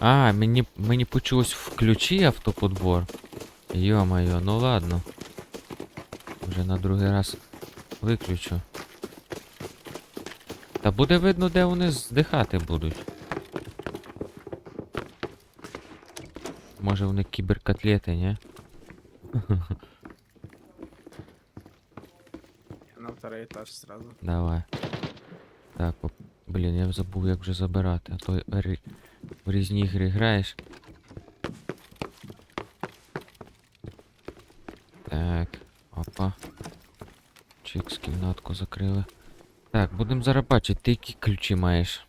А, мені, мені почулось включи автоподбор. Йо-моє, ну ладно. Вже на другий раз виключу. Та буде видно, де вони здихати будуть. Може вони кіберкотлети, ні? На второй этаж сразу. Давай. Так, блін, я забув, як вже забирати. А то в різні ігри граєш. Так, опа. Чикс, кімнатку закрили. Так, будемо зараз бачити, ти які ключі маєш.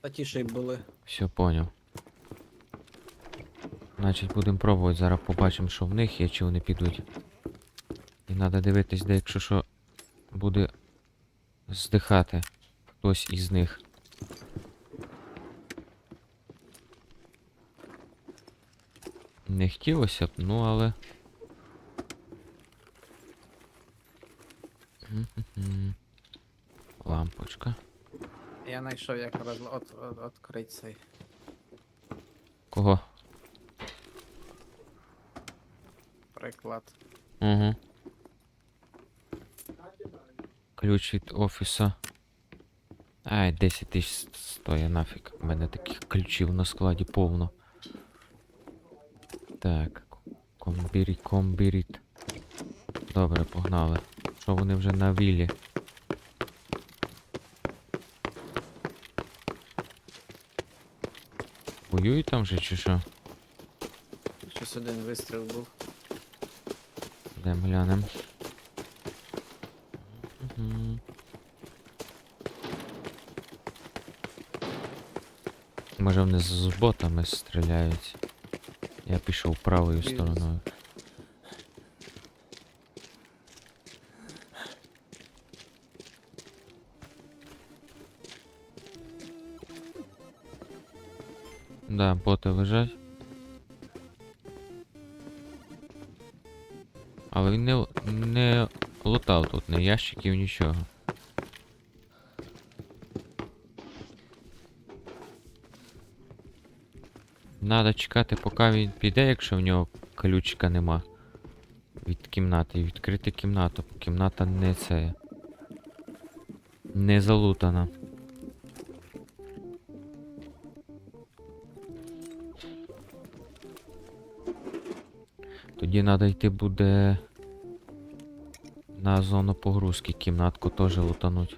Та були. Все, поняв. Значить, будемо пробувати, зараз побачимо, що в них є, чи вони підуть. І треба дивитись, де якщо що буде здихати хтось із них. Не хотілося б, ну але. Лампочка. Я знайшов як роз... от, от, открити цей. Кого? приклад. Угу. Ключ від офіса. Ай, 10 тисяч стоїть нафіг. У мене таких ключів на складі повно. Так. Комбіріт, комбіріт. Добре, погнали. Що вони вже на вілі? Воюють там же чи що? Щось один вистріл був. Йдемо глянем. Мгм. Може вони з ботами стріляють. Я пішов правою стороною. Да, боти лежать. Але він не, не лутав тут ні ящиків, нічого. Надо чекати, поки він піде, якщо в нього ключика нема. Від кімнати. Відкрити кімнату. Кімната не це. Не залутана. Тоді треба йти буде на зону погрузки. Кімнатку теж лутануть.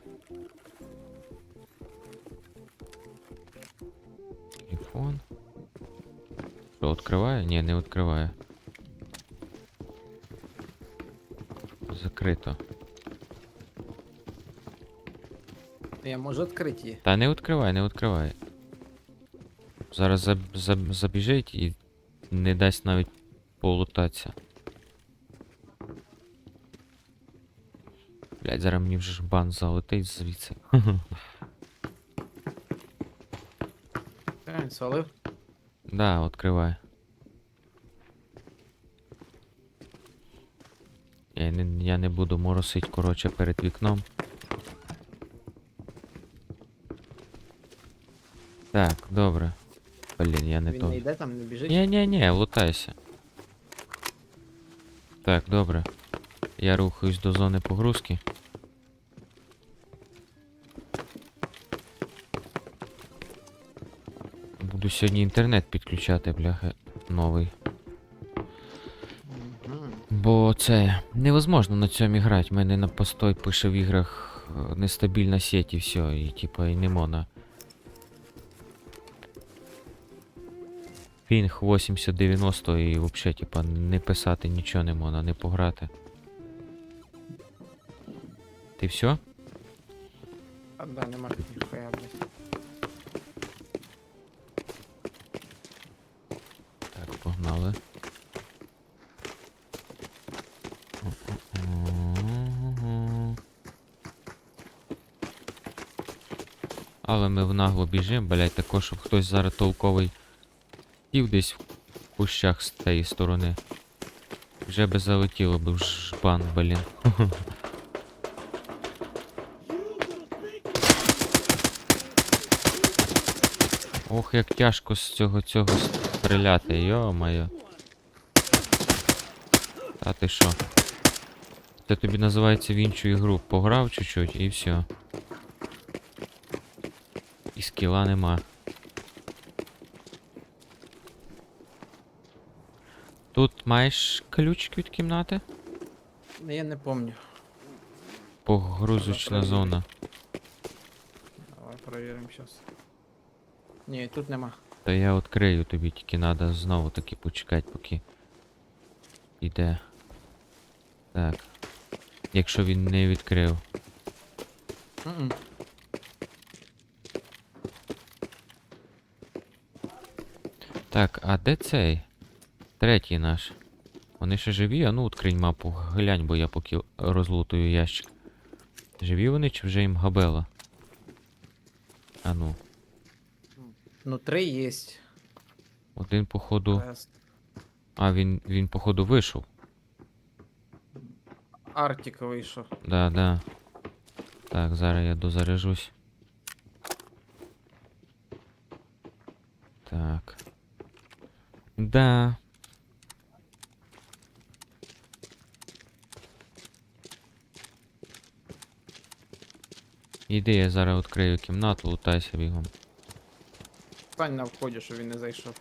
Що, відкриває? Ні, не відкриває. Закрито. Я можу відкрити її. Та не відкривай, не відкривай. Зараз заб, заб, забіжить і не дасть навіть полутатися. Блять, зараз мені вже ж бан залетить звідси. Він свалив. Да, відкривай. Я не, я не буду моросить, коротше, перед вікном. Так, добре. Блін, я не Він то. не йде там, не біжить. Ні, ні, ні, лутайся. Так, добре. Я рухаюсь до зони погрузки. Буду сьогодні інтернет підключати, бляха, новий. Бо це невозможно на цьому грати. У мене на постой пише в іграх е, нестабільна сеть і все, і типа і не можна. Пінг 80-90 і взагалі, типа, не писати нічого не можна, не пограти. Ти все? А, да, нема ми в нагло біжимо, блять, також, щоб хтось зараз толковий сів десь в кущах з тієї сторони. Вже би залетіло б в жбан, блін. Ох, як тяжко з цього цього стріляти, йо-моє. Та ти що? Це тобі називається в іншу ігру. Пограв чуть-чуть і все. І скіла нема. Тут маєш ключ від кімнати? Ну, Я не помню. Погрузочна зона. Давай перевіримо щас. Ні, тут нема. Та я відкрию тобі, тільки треба знову таки почекати, поки іде. Так. Якщо він не відкрив. Мгм. Так, а де цей? Третій наш. Вони ще живі? А ну відкринь мапу, глянь, бо я поки розлутую ящик. Живі вони чи вже їм габела? А ну. Ну, три є. Один походу. А, він, він походу вийшов. Арктик вийшов. Да, да. Так, зараз я дозаряжусь. Так. Да. Іди, я зараз відкрию кімнату, лутайся бігом. Стань на вході, щоб він не зайшов.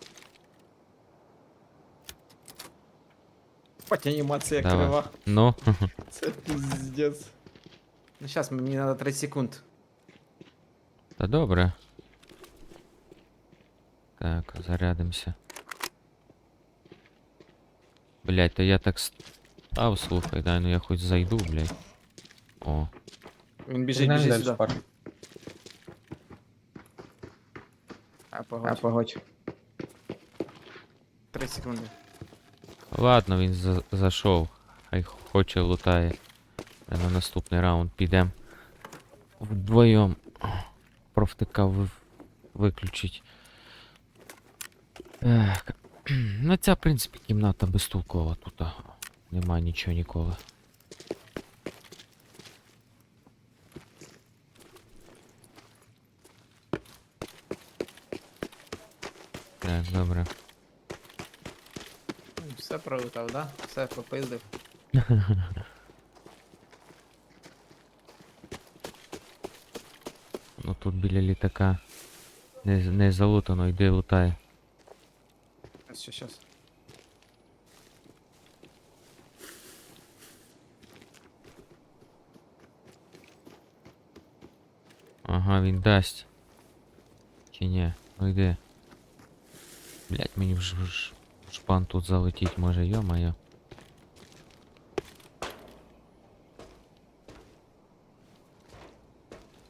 Хоть анімація Давай. крива. Ну, Це піздец. Ну зараз мені треба 30 секунд. та добре. Так, зарядимося. Блять, то я так став, слухай, дай ну я хоч зайду, блять. О, Він біжить, біжить сюди. парк. А, А, погодь. погодь. 3 секунди. Ладно, він за зайшов. Хай хоче лутає. А на наступний раунд підем. Вдвоєм. Провтикав ви... виключить. Так. Ну ця, в принципі, кімната безтолкова тут. Нема нічого ніколи. Так, добре. Ну, Все пролутав, да? Все попиздив. Ну тут біля літака. Не, не залутано, йди лутай. Щас, щас. Ага, він дасть. Чи? Ну йди. Блять, мені ж- шпан тут залетіть може, йо-моє.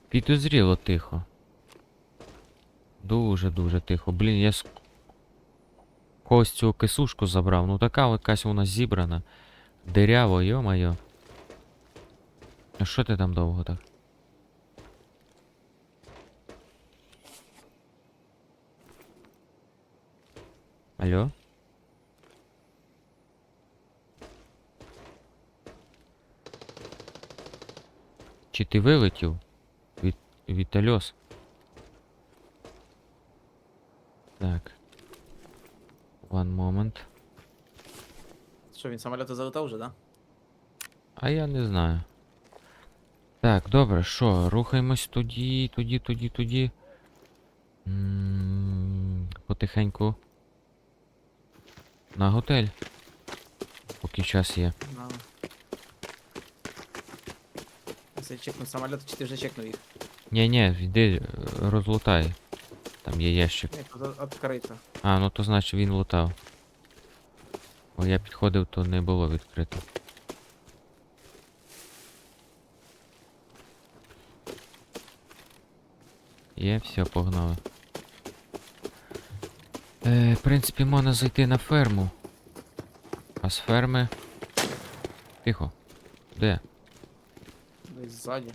Підозріло тихо. Дуже-дуже тихо. Блін, я з когось цю кисушку забрав. Ну така якась вона зібрана. Диряво, йо-моє. А що ти там довго так? Алло? Чи ти вилетів? Від, Вітальос? Так. One moment. Що, він самоліти залетав вже, да? А я не знаю. Так, добре, що, рухаємось тоді, тоді, тоді, тоді. М, Потихеньку. На готель. Поки час є. Да. Я чекну самоліт, чи ти вже чекнув їх? Ні-ні, йди, е, розлутай. Там є ящик. Ні, тут відкрито. А, ну то значить він лутав. Бо я підходив, то не було відкрито. Є, все, погнали. Е, в принципі, можна зайти на ферму. А з ферми. Тихо. Де? Десь ззаді.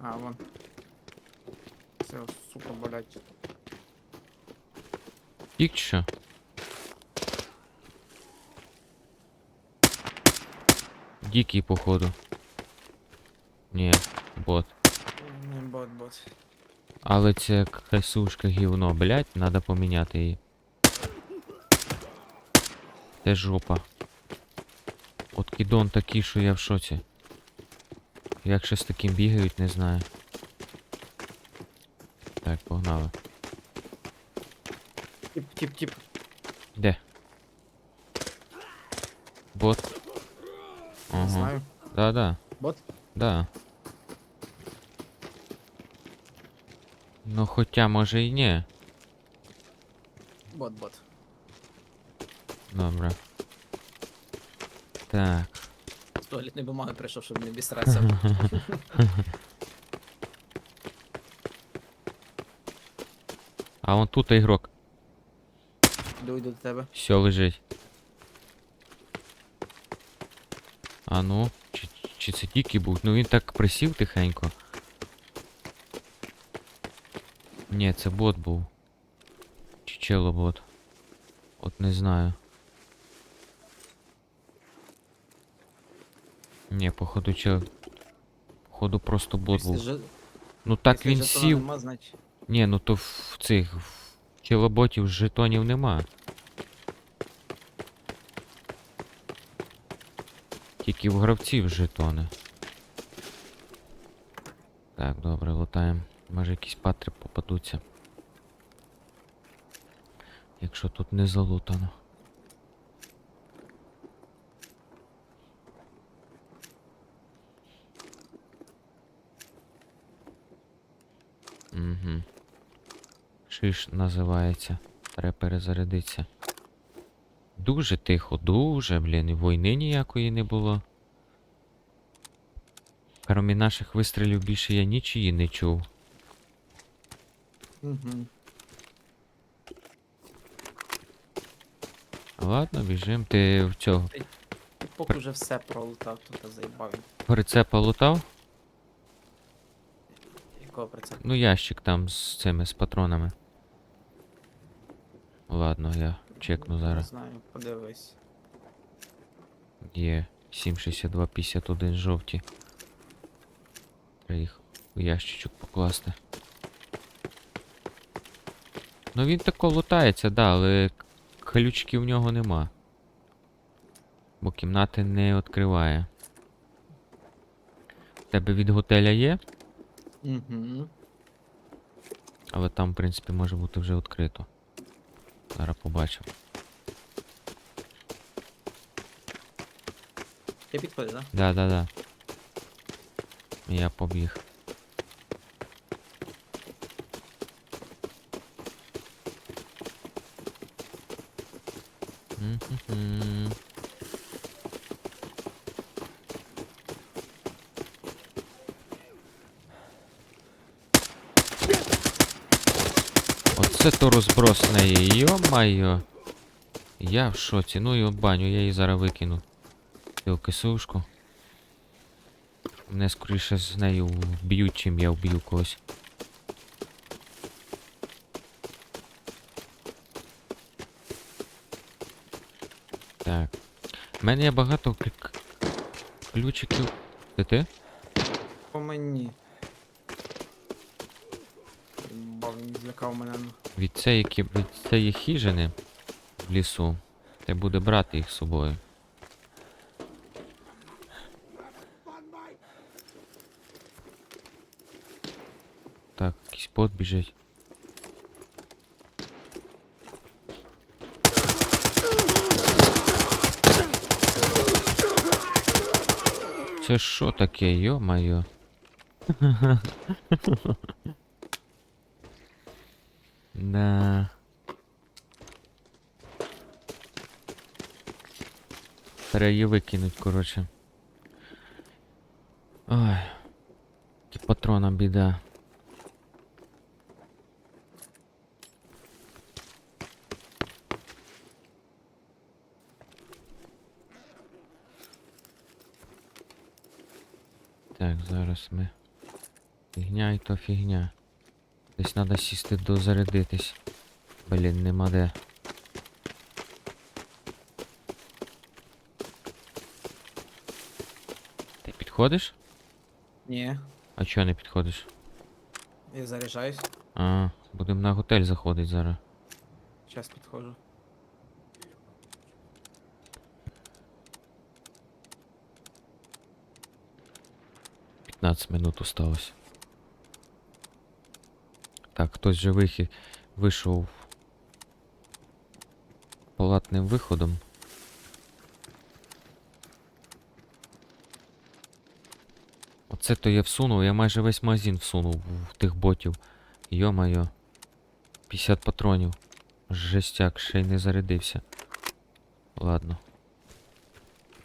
А, вон. Все, сука, блять. Тік чи що? Дикий, походу. Ні, бот. Не бот, бот. Але це красушка гівно, блять, треба поміняти її. Це жопа. От кідон такий, що я в шоці. Як ще з таким бігають, не знаю. Так, погнали. Тіп, тіп, тіп. Де? Бот. Не Ага. знаю. Да-да. Бот? Да. Ну, хоча може і ні. Бот, бот. Добре. Так. З туалетної бумаги прийшов, щоб не обісратися. А вон тут ігрок. Йду, йду до тебе. Все лежить. А ну, чи, чи це тільки був? Ну він так присів тихенько. Ні, це бот був. Чи чело бот. От не знаю. Ні, походу чел. Походу просто бот був. Ну так він сів. Нема, значить... Ні, ну то в цих в челоботів жетонів нема. Тільки в гравців жетони. Так, добре, лутаємо. Може якісь патри попадуться. Якщо тут не залутано. Угу. Шиш називається. Треба перезарядитися. Дуже тихо, дуже, блін, і війни ніякої не було. Кромі наших вистрілів більше я нічиї не чув. Угу. Ладно, біжим. Ти в цього Поки вже все пролутав, тут заїбав. він. прицепа лутав? Якого прицепу? Ну, ящик там з цими з патронами. Ладно, я чекну зараз. Не знаю, подивись. Є 76251 жовті. Треба їх у ящичок покласти. Ну він тако лутається, да, але ключки в нього нема. Бо кімнати не відкриває. В Тебе від готеля є, Угу. але там, в принципі, може бути вже відкрито. Зараз побачимо. Ти підходиш, да? Да, да, да. Я побіг. Оце то розброс в неї, йо-майо. Я в шоці, ну і баню, я її зараз викину. Цю кисушку. Мене скоріше з нею вб'ють, чим я вб'ю когось. Так. У мене є багато клік- ключиків. Це ти? По мені. Він злякав мене. Від цієї, від цієї хижини в лісу. Ти буде брати їх з собою. Так, якийсь бот біжить. Це що таке, йо-моє? Да. Треба її викинуть, коротше. Ой. Ті патроном біда. Так, зараз ми. Фігня і то фігня. Десь треба сісти дозарядитись. Блін, нема де. Ти підходиш? Ні, А чого не підходиш? я заряджаюсь. А, будемо на готель заходити зараз. Сейчас підходжу. — 15 минут осталось. Так, хтось же вихід вийшов палатним виходом. Оце то я всунув, я майже весь магазин всунув в тих ботів. Йо-моє. 50 патронів. Жестяк, ще й не зарядився. Ладно.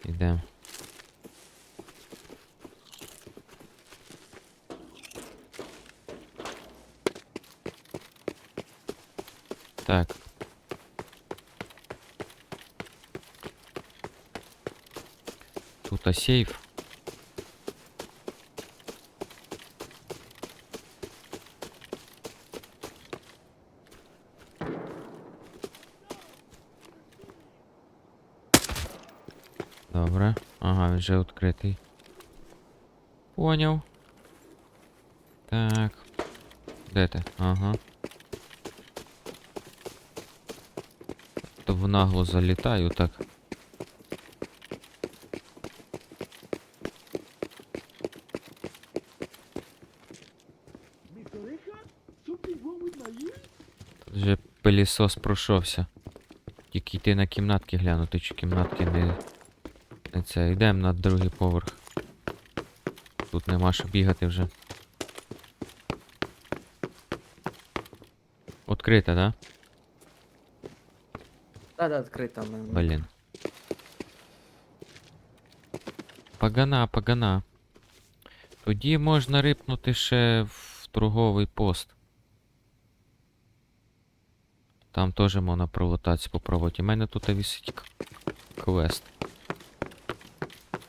Ідем. сейф. Добре. Ага, він вже відкритий. Поняв. Так. Де ти? Ага. То в нагло залітаю так. Пилісос пройшовся. Тільки йти на кімнатки глянути, чи кімнатки не. Не це. Йдемо на другий поверх. Тут нема що бігати вже. Открите, да? Да, да, ми- Блін. Пагана, пагана. Тоді можна рипнути ще в торговий пост. Там теж можна пролетатися попробувати. У мене тут висить квест.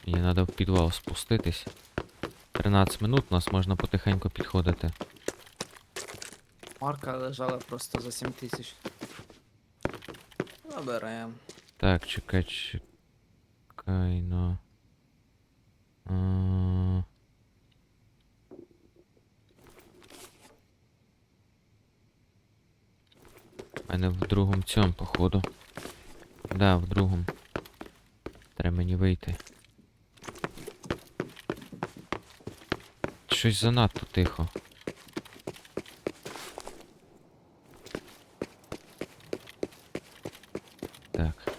Мені треба в підвал спуститись. 13 минут у нас можна потихеньку підходити. Марка лежала просто за 7 тисяч. Наберем. Так, чекай, чекай, ну. А... У мене в другому цьому, походу. Да, в другому. Треба мені вийти. Щось занадто тихо. Так.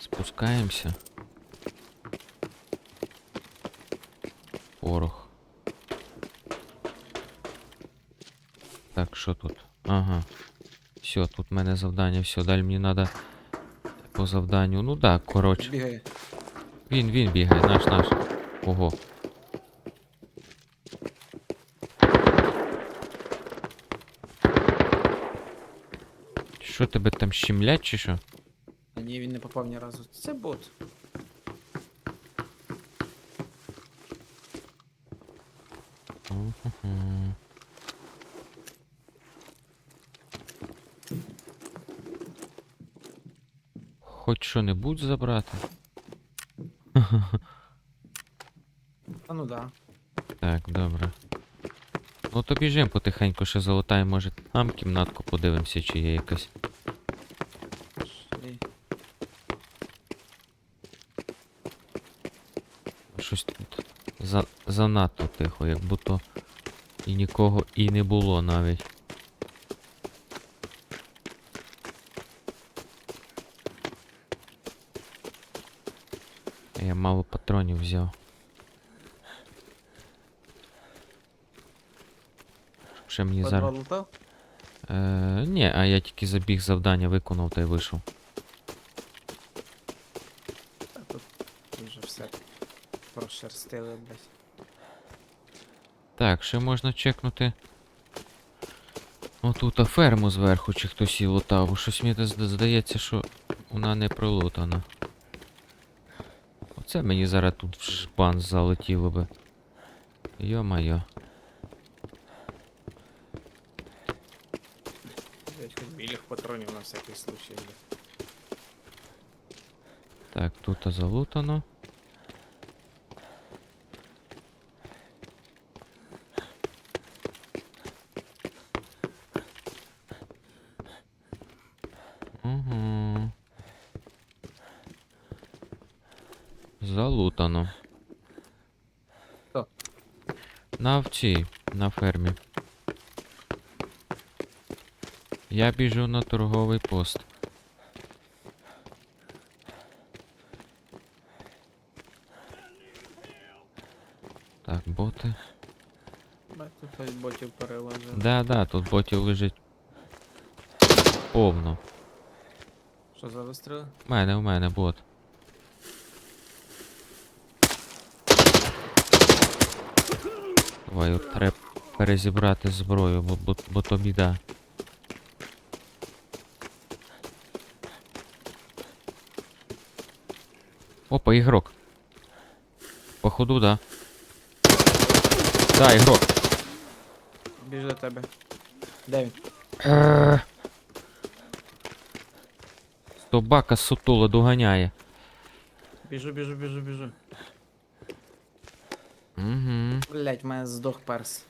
Спускаемся. Порох. Так, що тут? Ага. Все, тут в мене завдання, все, далі мені треба по завданню. Ну так, да, коротше. Бігає. Він, він бігає, наш, наш. Ого. Що тебе там щемлять чи що? А ні, він не попав ні разу. Це бот. Мгм. Хоч що-небудь забрати. А ну да. Так, добре. Ну то біжимо потихеньку, ще залутаємо, може там кімнатку подивимося, чи є якась. Щось тут за... занадто тихо, як будто і нікого і не було навіть. Я мало патронів взяв. Ще мені зараз. лутав? Е, ні, а я тільки забіг завдання, виконав та й вийшов. Та тут вже все прошерстили, блядь. Так, ще можна чекнути. Отут а ферму зверху, чи хтось її лутав, щось мені здається, що вона не пролутана. Оце мені зараз тут в шпан залетіло би. Йо-майо. Блять, білих патронів на всякий случай. Так, тут залутано. Залутано. Хто? Овці, на фермі. Я біжу на торговий пост. Так, боти. Тут хтось ботів переложив. Да, да, тут ботів лежить. Повно. Що за вистріли? У мене, у мене бот. Давай, треба перезібрати зброю, бо, бо, бо то біда. Опа, ігрок. Походу, да. Да, ігрок. Біжу до тебе. Де він? Собака сутула доганяє. Біжу, біжу, біжу, біжу. Угу. Блять, в мене здох перс.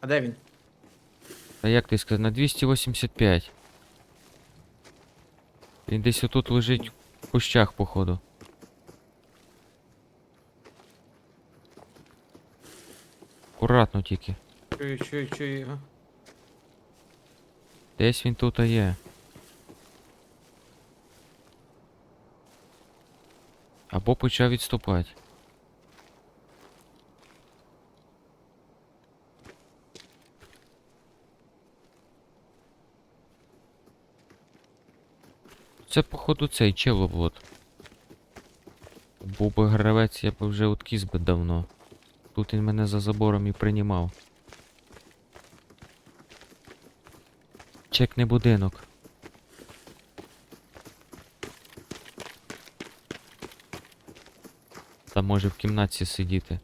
А де він? А як ти сказав, на 285. Він десь отут лежить в кущах, походу. Акуратно тільки. Чую, чую, чую його. Десь він тут є. Або почав відступати. Це, походу, цей челобот. Був би гравець, я б вже откіз би давно. Тут він мене за забором і приймав. Чекни будинок. Та може в кімнаті сидіти.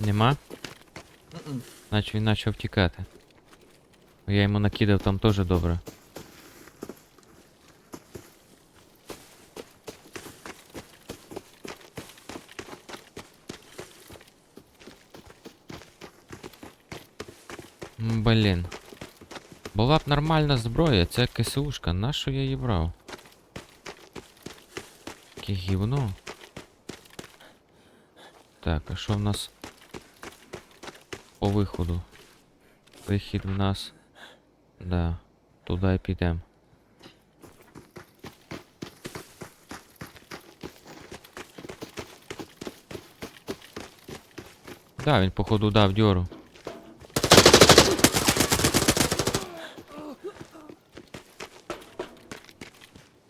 Нема? Мгм. Значить він почав тікати. Я йому накидав там теж добре. Нормальна зброя, це КСУшка, нащо я її брав? Яке гівно. Так, а що в нас по виходу? Вихід в нас. Да, туди підемо. Да, він походу дав дьору.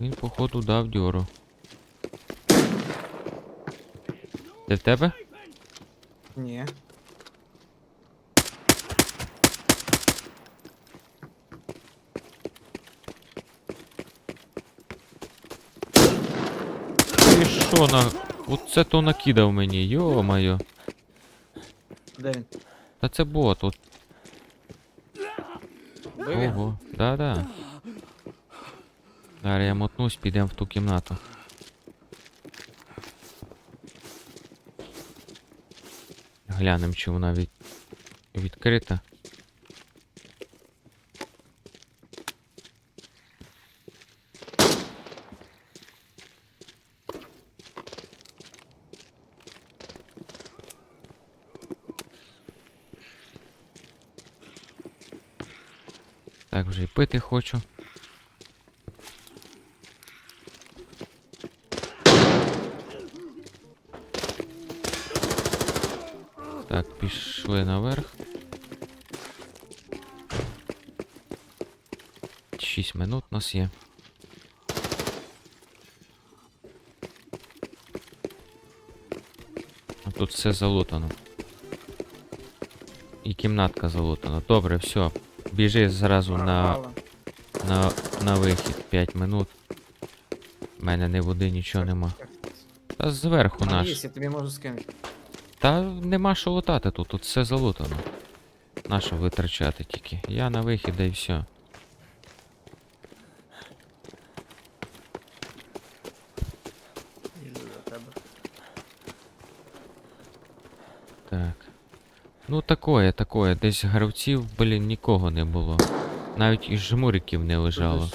Він походу дав дьору. Це в тебе? Ні. Ти що на. Оце то накидав мені, йо-моє. Де він? Та це бот, от. Ого, да-да. Зараз я мотнусь, підемо в ту кімнату. Глянем, чи вона від... відкрита. Так, вже й пити хочу. 6 нас є. А тут все залутано. І кімнатка залутана. Добре, все. Біжи зразу на, на, на вихід 5 минут. У мене ні води, нічого нема. Та зверху наш. є, я тобі можу скинути. Та нема що лутати тут, тут все залутано. Нащо витрачати тільки? Я на вихід, і все. треба. Так. Ну такое, такое. Десь гравців, блін, нікого не було. Навіть із жмуриків не лежало.